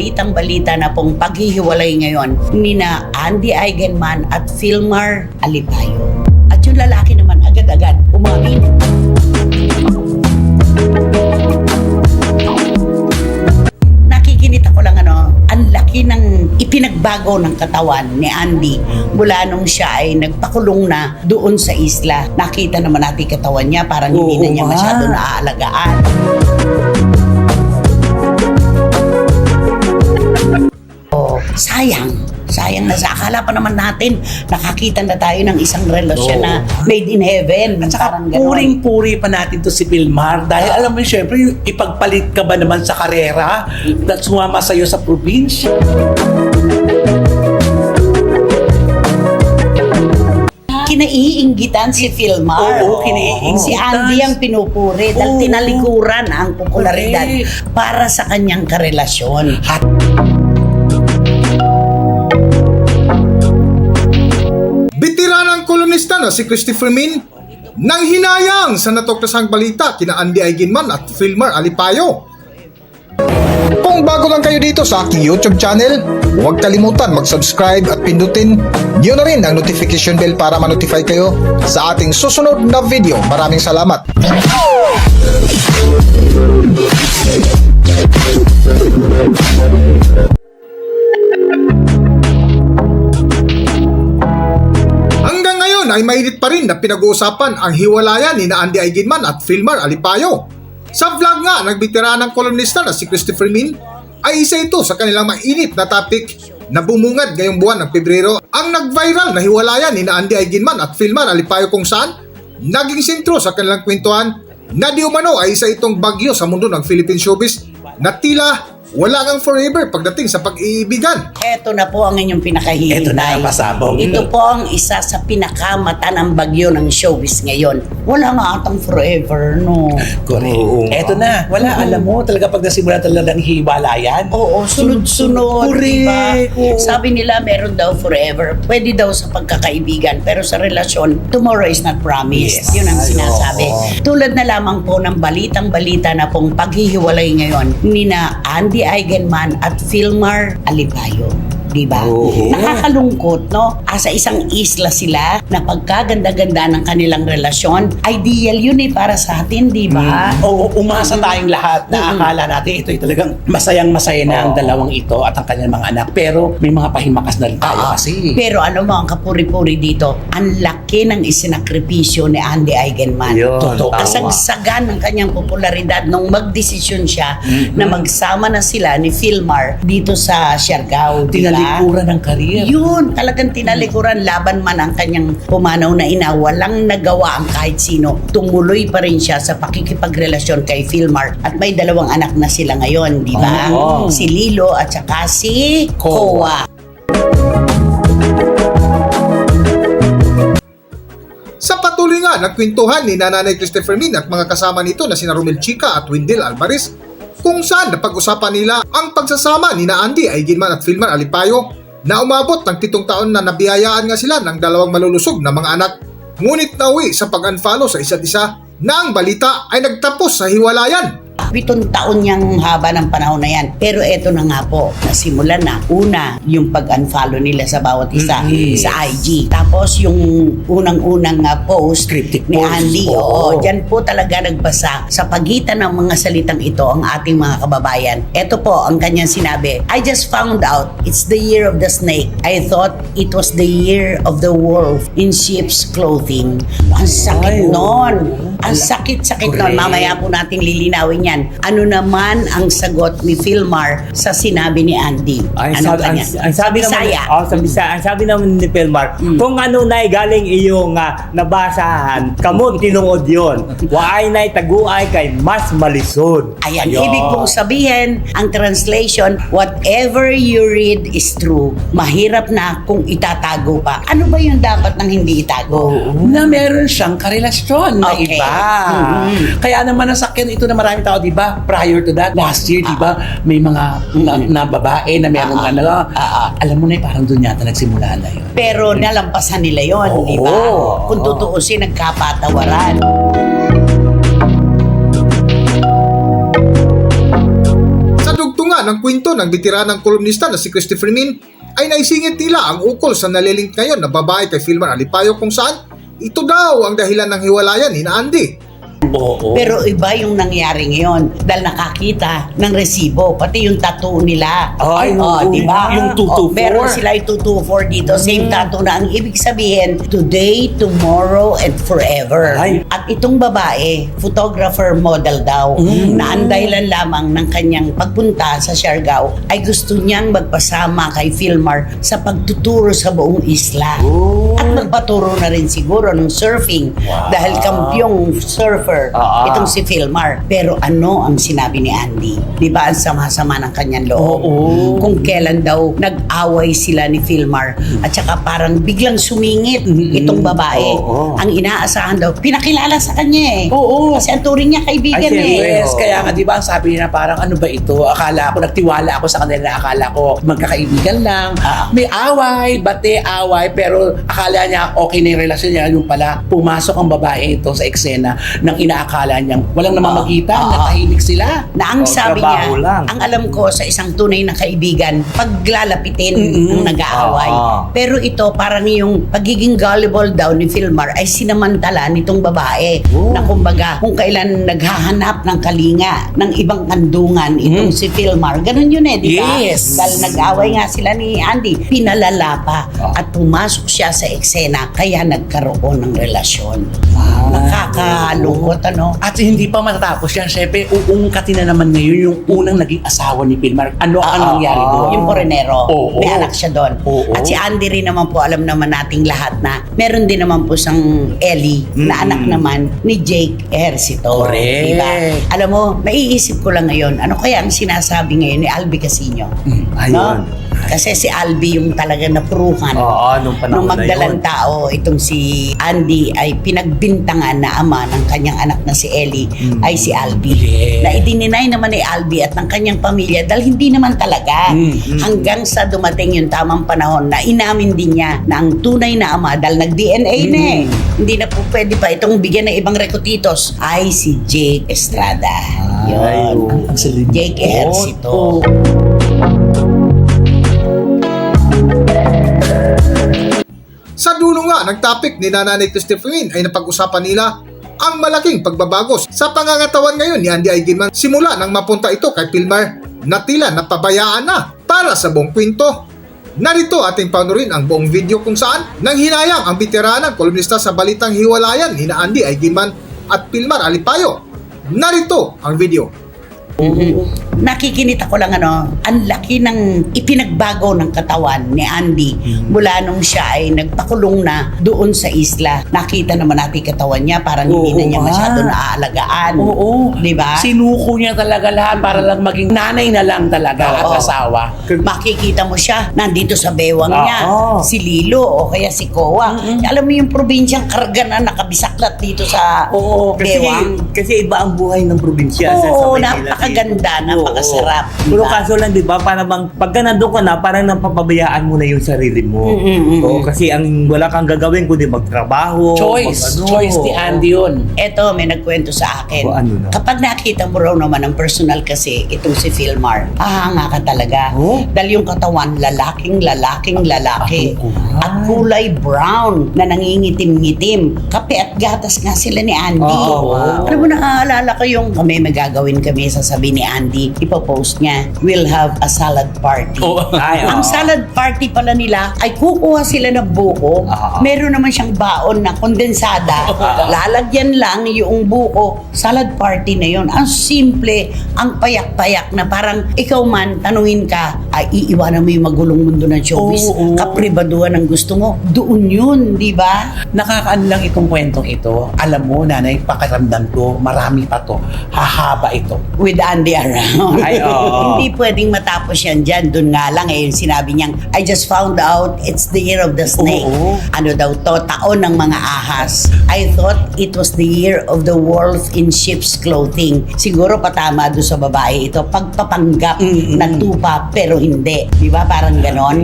balitang-balita na pong paghihiwalay ngayon ni na Andy Eigenman at Filmar Alipayo. At yung lalaki naman agad-agad umamin. Nakikinit ako lang ano, ang laki ng ipinagbago ng katawan ni Andy mula nung siya ay nagpakulong na doon sa isla. Nakita naman natin katawan niya, parang hindi Oo na niya nga. masyado naaalagaan. Sayang. Sayang na sa akala pa naman natin nakakita na tayo ng isang relasyon Oo. na made in heaven. At saka Parang puring-puri pa natin to si Pilmar dahil alam mo syempre yung ipagpalit ka ba naman sa karera na sumama sa'yo sa probinsya. kinaiinggitan si Filmar. Oo, kinaiinggitan. Si Andy ang pinupuri dahil Oo. tinalikuran ang popularidad para sa kanyang karelasyon. Hat na si Christopher Min nang hinayang sa natoktasang balita kina Andy Eigenman at Filmar Alipayo. Kung bago lang kayo dito sa aking YouTube channel, huwag kalimutan mag-subscribe at pindutin niyo na rin ang notification bell para ma-notify kayo sa ating susunod na video. Maraming salamat! Mainit pa rin na pinag-uusapan ang hiwalayan ni Andy Eigenman at Filmar Alipayo. Sa vlog nga ng bitiranang kolonista na si Christopher Min ay isa ito sa kanilang mainit na topic na bumungad ngayong buwan ng Pebrero ang nag-viral na hiwalayan ni Andy Eigenman at Filmar Alipayo kung saan naging sentro sa kanilang kwentuhan na di umano ay isa itong bagyo sa mundo ng Philippine showbiz na tila wala kang forever pagdating sa pag-iibigan. Ito na po ang inyong pinakahihinay. Ito na ang pasabog. Ito po ang isa sa pinakamata ng bagyo ng showbiz ngayon. Wala nga atang forever, no? Correct. Oo. Eto na. Wala, alam mo, talaga pag nasimula talaga ng hiwalayan. Oo, sunod-sunod, Correct. di ba? Oo. Sabi nila meron daw forever. Pwede daw sa pagkakaibigan, pero sa relasyon, tomorrow is not promised. Yes. Yun ang sinasabi. Oo. Tulad na lamang po ng balitang-balita na pong paghihiwalay ngayon ni na Andy Eigenman at Filmar Alibayo. Di ba? Oo. Nakakalungkot, no? Asa isang isla sila na pagkaganda-ganda ng kanilang relasyon. Ideal yun eh para sa atin, di ba? Oo, umasa tayong lahat na akala natin ito ay talagang masayang masaya na ang Oo. dalawang ito at ang kanyang mga anak. Pero may mga pahimakas na rin tayo Oo. kasi. Pero ano mo, ang kapuri-puri dito, ang laki ng isinakripisyo ni Andy Eigenman. Yun, Totoo. tama. Kasagsagan ng kanyang popularidad nung magdesisyon siya na magsama na sila ni Filmar dito sa Siargao. di ba? Tinalikuran ng karir. Yun, talagang tinalikuran laban man ang kanyang pumanaw na ina. Walang nagawa ang kahit sino. Tumuloy pa rin siya sa pakikipagrelasyon kay Filmar. At may dalawang anak na sila ngayon, di ba? Oo. Si Lilo at saka si Kowa. Kowa. Sa patuloy nga ng kwentuhan ni Nanay Christopher Min at mga kasama nito na sina Romel Chica at Wendell Alvarez kung saan napag-usapan nila ang pagsasama ni na Andy Eigenman at Filmar Alipayo na umabot ng pitong taon na nabiyayaan nga sila ng dalawang malulusog na mga anak. Ngunit nauwi sa pag-unfollow sa isa't isa na ang balita ay nagtapos sa hiwalayan. Pitong taon niyang haba ng panahon na yan. Pero eto na nga po, nasimulan na. Una, yung pag-unfollow nila sa bawat isa Mhm. sa IG. Tapos yung unang-unang nga post Cryptic ni post. Andy. Oo. Oo. Diyan po talaga nagbasa sa pagitan ng mga salitang ito ang ating mga kababayan. Ito po ang kanyang sinabi. I just found out it's the year of the snake. I thought it was the year of the wolf in sheep's clothing. Ang sakit nun. Ang sakit-sakit nun. Mamaya po nating lilinawin yan. Ano naman ang sagot ni Filmar sa sinabi ni Andy? Ay, Ano sabi, ang, kanya? ang sabi Sa naman, Bisaya. oh, sa Bisaya, ang sabi naman ni Pelmar, Mm. kung ano na galing iyong ah, nabasahan, kamo tinuod yon. Waay na taguay kay mas malisod. Ayan, Ayun. ibig pong sabihin, ang translation, whatever you read is true. Mahirap na kung itatago pa. Ano ba yung dapat nang hindi itago? na meron siyang karelasyon na Okay. iba. Kaya naman nasakyan ito na maraming tao, di ba? Prior to that, last year, di ba? May mga na, na babae na meron Ah, ano. alam mo na, eh, parang doon yata nagsimula na yun. Pero nalampasan nila yon, di ba? Kung tutuusin, nagkapatawaran. Sa dugtungan ng kwento ng bitiranang kolumnista na si Christopher Min ay naisingit nila ang ukol sa nalilink ngayon na babae kay Filmar Alipayo kung saan ito daw ang dahilan ng hiwalayan ni na Andy. Oo. Pero iba yung nangyari ngayon dahil nakakita ng resibo, pati yung tattoo nila. Ay, oh, oo, di ba? yung 224. Oh, meron sila yung 224 dito, same tattoo na ang ibig sabihin, today, tomorrow, and forever. Ay. At itong babae, photographer model daw, na ang dahilan lamang ng kanyang pagpunta sa Siargao ay gusto niyang magpasama kay Filmar sa pagtuturo sa buong isla. Oh. At magpaturo na rin siguro ng surfing Wow. dahil kampyong surfer Ah. itong si Filmar. Pero ano ang sinabi ni Andy? Di ba ang sama-sama ng kanyang loob? Oo. Kung kailan daw nag-away sila ni Filmar at saka parang biglang sumingit itong babae. Oo. Ang inaasahan daw, pinakilala sa kanya eh. Oo. Kasi ang turing niya kaibigan Ay, siyempre. eh. Yes, Oo. kaya nga 'di ba ang sabi niya parang ano ba ito? Akala ko nagtiwala ako sa kanila, akala ko magkakaibigan lang. Ah. May away, bate away, pero akala niya okay na yung relasyon niya. Yung pala, pumasok ang babae ito sa eksena nang inaakala niyang walang namamagitan, Ah. natahimik sila. Na ang Oh, sabi niya, trabaho lang. ang alam ko sa isang tunay na kaibigan, paglalapitin ng nag-aaway. Ah. Pero ito, parang yung pagiging gullible daw ni Filmar ay sinamantala nitong babae. Oh. Na kumbaga, kung kailan naghahanap ng kalinga ng ibang kandungan itong si Filmar. Ganun yun eh, di ba? Yes. Dahil nag-away nga sila ni Andy. Pinalala pa at pumasok siya sa eksena kaya nagkaroon ng relasyon. Nakakalungkot, ano? At hindi pa matatapos yan, syempre, uungkatin na naman ngayon yung unang naging asawa ni Pilmar. Ano ang Ah, nangyari ah, doon? Yung Porenero. Oo. May anak siya doon. Oo. At si Andy rin naman po, alam naman nating lahat na meron din naman po siyang Ellie na anak naman ni Jake Ejercito. Correct. Diba? Alam mo, naiisip ko lang ngayon, ano kaya ang sinasabi ngayon ni Albi Casino? Mm, Ayun. No? Kasi si Albi yung talaga napruhan. Oo, nung panahon Nung na magdalang yun. tao, itong si Andy ay pinagbintangan na ama ng kanyang anak na si Ellie Mm. ay si Albi. Yeah. Na idininay naman ni Albi at ng kanyang pamilya dahil hindi naman talaga. Mm, mm. Hanggang sa dumating yung tamang panahon na inamin din niya na ang tunay na ama dahil nag-DNA na eh. Hindi na po pwede pa itong bigyan ng ibang rekutitos ay si Jake Estrada. Ay, Yun. Ang salim. Jake Ejercito. Oo. Sa nga ng topic ni Nanay Christopher Min ay napag-usapan nila ang malaking pagbabago sa pangangatawan ngayon ni Andy Eigenman simula nang mapunta ito kay Pilmar na tila napabayaan na para sa buong kwento. Narito ating panoorin ang buong video kung saan nang hinayang ang bitiranang kolumnista sa balitang hiwalayan ni na Andy Eigenman at Pilmar Alipayo. Narito ang video. Mhm. Nakikinit ako lang ano, ang laki ng ipinagbago ng katawan ni Andy mula nung siya ay nagpakulong na doon sa isla. Nakita naman natin katawan niya, parang hindi na Oo niya masyado naaalagaan. Oo. Di ba? Sinuko niya talaga lahat para lang maging nanay na lang talaga at Oo. asawa. Makikita mo siya, nandito sa bewang Ah, niya, oo. si Lilo o kaya si Kowa. Alam mo yung probinsyang karga na nakabisaklat dito sa Oo, Kasi, bewang. kasi iba ang buhay ng probinsya. sa- sa Oo, Maynila napakaganda, napakasarap. Oo. Pero Diba? kaso lang, di ba, parang bang, pagka nandun ka na, parang napapabayaan mo na yung sarili mo. Mm, mm, mm, Oo, mm. kasi ang wala kang gagawin kundi magtrabaho. Choice. mag- ano. Choice ni Andy yun. Eto, may nagkwento sa akin. O, ano na? Kapag nakita mo raw naman ang personal kasi itong si Philmar, ahanga ka talaga. Oh? Dahil yung katawan, lalaking, lalaking, lalaki. At kulay brown na nangingitim-ngitim. Kape at gatas nga sila ni Andy. Oo. Alam mo, naaalala ko yung kami magagawin kami, sasabi ni Andy, ipopost niya, we'll have a salad party. Oo. Ay, Ang oo. salad party pala nila ay kukuha sila ng buko. Ah. Meron naman siyang baon na kondensada. Lalagyan lang yung buko. Salad party na yon. Ang simple, ang payak-payak na parang ikaw man, tanungin ka, ay iiwanan mo yung magulong mundo ng showbiz. Oo. Kapribaduhan ang gusto mo. Doon yun, di ba? Nakakaano lang itong kwentong ito. Alam mo, nanay, pakiramdam ko, marami pa to. Hahaba ito. With Andy around. Ay, oo. Hindi pwedeng matapos yan dyan. Doon nga lang eh, sinabi niyang, I just found out it's the year of the snake. Oo. Ano daw to? Taon ng mga ahas. I thought it was the year of the wolf in sheep's clothing. Siguro patama doon sa babae ito. Pagpapanggap Mm-mm. ng tupa pero hindi. Di ba? Parang ganon.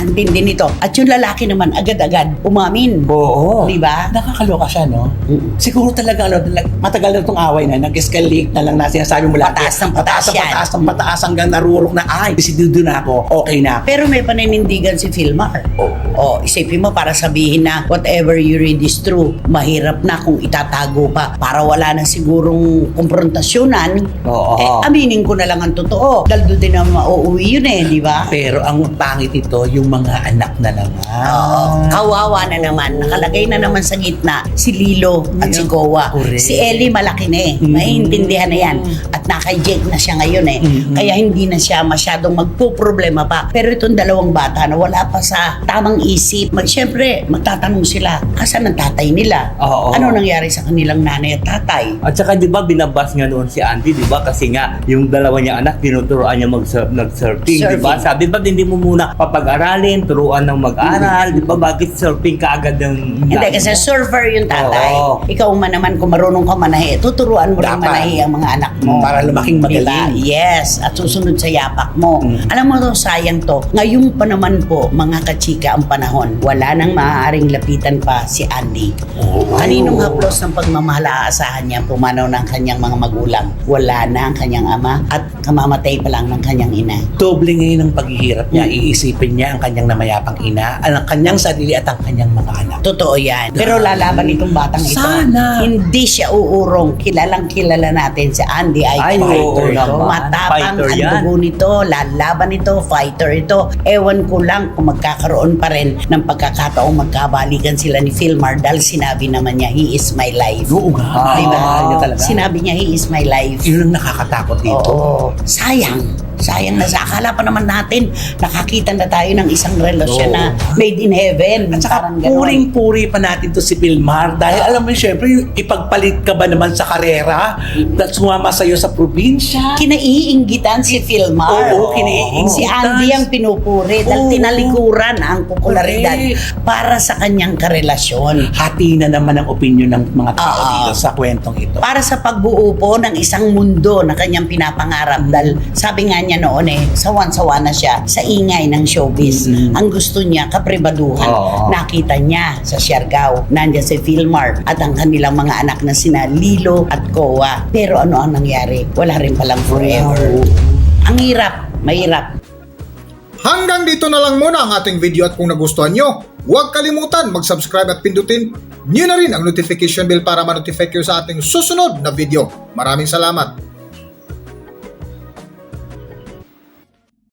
Ang tindi nito. At yung lalaki naman, agad-agad umamin. Oo. Di ba? Nakakaloka siya, no? Mm. Siguro talaga, ano, matagal na itong away na, nag-escalate na lang na sinasabi mo. Pataas ng pataas ng yan. pataas ng pataas hanggang narurok na, ay, desidido na ako, okay na. Pero may paninindigan si Filmar. O, isipin mo para sabihin na whatever you read is true. Mahirap na kung itatago pa para wala na sigurong konfrontasyonan. Oo. Eh, aminin ko na lang ang totoo. Dahil doon din naman mauuwi yun eh, di ba? Pero ang pangit ito, yung mga anak na naman. Oo. Kawawa na naman. Nakalagay na naman sa gitna si Lilo at si. Correct. Si Ellie malaki na eh. Mm. Maiintindihan na yan. At naka Jake na siya ngayon eh. Mhm. Kaya hindi na siya masyadong magpo-problema pa. Pero itong dalawang bata na wala pa sa tamang isip, mag, syempre, magtatanong sila, asan ang tatay nila? Oo. Ano nangyari sa kanilang nanay at tatay? At saka 'di ba binabas nga noon si Andy, 'di ba? Kasi nga yung dalawa niya anak tinuturuan niya mag-surf, nag-surfing, 'di ba? Surfing. Sabi ba hindi mo muna papag-aralin, turuan ng mag-aral, 'di ba? Bakit surfing ka agad ng Hindi, kasi surfer yung tatay. Oo. Ikaw man naman, kung marunong ka manahi, tuturuan mo rin Dapat. manahi ang mga anak mo. Para lumaking Diba? magaling. Yes, at susunod sa yapak mo. Mm. Alam mo to, sayang to. Ngayon pa naman po, mga kachika ang panahon, wala nang maaaring lapitan pa si Andy. Oo. Kaninong haplos ng pagmamahal aasahan niya pumanaw ng kanyang mga magulang? Wala na ang kanyang ama at kamamatay pa lang ng kanyang ina. Doble ngayon ang paghihirap niya. Mm. Iisipin niya ang kanyang namayapang ina, ang kanyang sarili at ang kanyang mga anak. Totoo yan. Pero lalaban itong batang ito. Sana. Hindi siya uurong. Kilalang kilala natin si Andy ay Ay, oo fighter. naman. Matapang Fighter ang dugo nito. Lalaban ito. Fighter ito. Ewan ko lang kung magkakaroon pa rin ng pagkakataong magkabalikan sila ni Philmar dahil sinabi naman niya, he is my life. Oo nga. Ah, Diba? talaga. Sinabi niya, he is my life. Yun ang nakakatakot dito. Oo. Sayang. Sayang na sa akala pa naman natin nakakita na tayo ng isang relasyon Oo. na made in heaven. At saka puring-puri pa natin to si Pilmar dahil alam mo syempre yung ipagpalit ka ba naman sa karera at sumama sa'yo sa probinsya. kinaiinggitan si Filmar. Oo, kinaiinggitan. Si Andy ang pinupuri dahil Oo. tinalikuran ang popularidad Correct. para sa kanyang karelasyon. Hati na naman ang opinion ng mga tao Oo. dito sa kwentong ito. Para sa pagbuo po ng isang mundo na kanyang pinapangarap dahil sabi nga niya noon eh, sawan-sawa na siya sa ingay ng showbiz. Mm. Ang gusto niya, kapribaduhan. Oo. Nakita niya sa Siargao, nandiyan si Filmar at ang kanilang mga anak na sina Lilo at Koa. Pero ano ang nangyari? Wala rin palang forever. Ang hirap, mahirap. Hanggang dito na lang muna ang ating video at kung nagustuhan nyo, huwag kalimutan mag-subscribe at pindutin nyo na rin ang notification bell para ma-notify kayo sa ating susunod na video. Maraming salamat!